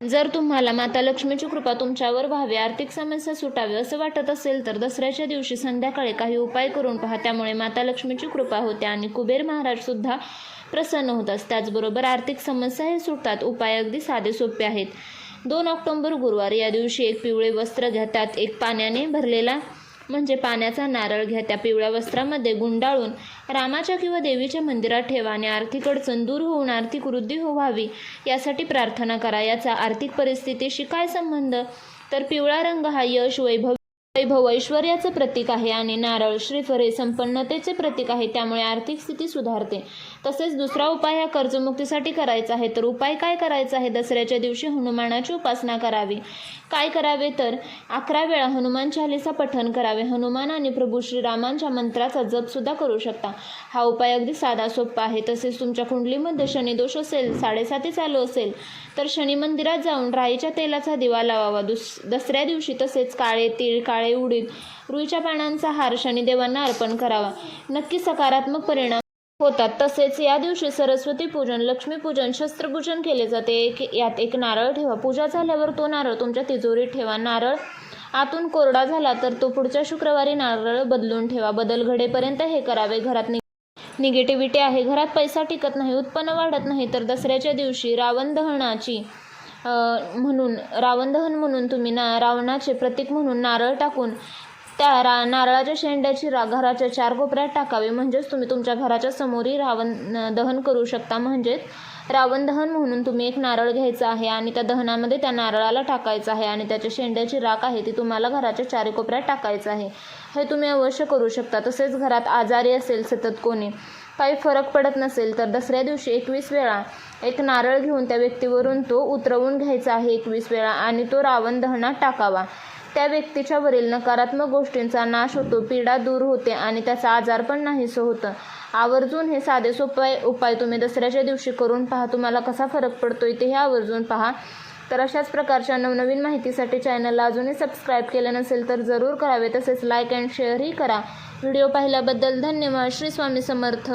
जर तुम्हाला माता लक्ष्मीची कृपा तुमच्यावर व्हावी आर्थिक समस्या सुटावी असं वाटत असेल तर दसऱ्याच्या दिवशी संध्याकाळी काही उपाय करून पहा. त्यामुळे माता लक्ष्मीची कृपा होते आणि कुबेर महाराज सुद्धा प्रसन्न होतात त्याचबरोबर आर्थिक समस्याही सुटतात. उपाय अगदी साधे सोपे आहेत. दोन ऑक्टोंबर गुरुवार या दिवशी एक पिवळे वस्त्र घ्या. त्यात एक पाण्याने भरलेला म्हणजे पाण्याचा नारळ घ्या त्या पिवळ्या वस्त्रामध्ये गुंडाळून रामाच्या किंवा देवीच्या मंदिरात ठेवा आणि आर्थिक अडचण दूर होऊन आर्थिक वृद्धी हो व्हावी यासाठी प्रार्थना करा. याचा आर्थिक परिस्थितीशी काय संबंध? तर पिवळा रंग हा यश वैभव वैभव ऐश्वर्याचं प्रतीक आहे आणि नारळ श्रीफळ हे संपन्नतेचे प्रतीक आहे त्यामुळे आर्थिक स्थिती सुधारते. तसेच दुसरा उपाय हा कर्जमुक्तीसाठी करायचा आहे. तर उपाय काय करायचा आहे? दसऱ्याच्या दिवशी हनुमानाची उपासना करावी. काय करावे? तर अकरा वेळा हनुमान चालीसा पठण करावे. हनुमान आणि प्रभू श्रीरामांच्या मंत्राचा जप सुद्धा करू शकता. हा उपाय अगदी साधा सोपा आहे. तसेच तुमच्या कुंडलीमध्ये शनिदोष असेल साडेसाती चालू असेल तर शनी मंदिरात जाऊन राईच्या तेलाचा दिवा लावावा. दुस दसऱ्या दिवशी तसेच काळे तीळ काळे उडीद रुईच्या पानांचा हार शनिदेवांना अर्पण करावा. नक्की सकारात्मक परिणाम होतात. तसेच या दिवशी सरस्वती पूजन लक्ष्मीपूजन शस्त्रपूजन केले जाते. एक यात एक नारळ ठेवा. पूजा झाल्यावर तो नारळ तुमच्या तिजोरीत ठेवा. नारळ आतून कोरडा झाला तर तो पुढच्या शुक्रवारी नारळ बदलून ठेवा. बदल घडेपर्यंत हे करावे. घरात नि निगेटिव्हिटी आहे. घरात पैसा टिकत नाही उत्पन्न वाढत नाही तर दसऱ्याच्या दिवशी रावण दहनाची म्हणून रावण दहन म्हणून तुम्ही ना रावणाचे प्रतीक म्हणून नारळ टाकून त्या रा नारळाच्या शेंड्याची रा घराच्या चार कोपऱ्यात टाकावे. म्हणजेच तुम्ही तुमच्या घराच्या समोरही रावण दहन करू शकता. म्हणजेच रावण दहन म्हणून तुम्ही एक नारळ घ्यायचा आहे आणि त्या दहनामध्ये त्या नारळाला टाकायचं आहे आणि त्याच्या शेंड्याची राख आहे ती तुम्हाला घराच्या चारी कोपऱ्यात टाकायचं आहे. हे तुम्ही अवश्य करू शकता. तसेच घरात आजारी असेल सतत कोणी काही फरक पडत नसेल तर दसऱ्या दिवशी एकवीस वेळा एक नारळ घेऊन त्या व्यक्तीवरून तो उतरवून घ्यायचा आहे एकवीस वेळा आणि तो रावण दहनात टाकावा. त्या व्यक्तीच्या वरील नकारात्मक गोष्टींचा नाश होतो पीडा दूर होते आणि त्याचा आजार पण नाहीसं होतं. आवर्जून हे साधे सोपे उपाय तुम्ही दसऱ्याच्या दिवशी करून पहा तुम्हाला कसा फरक पडतोय ते हे आवर्जून पहा. तर अशाच प्रकारच्या नवनवीन माहितीसाठी चॅनलला अजूनही सबस्क्राईब केलं नसेल तर जरूर करावे. तसेच लाईक अँड शेअरही करा. व्हिडिओ पाहिल्याबद्दल धन्यवाद. श्री स्वामी समर्थ.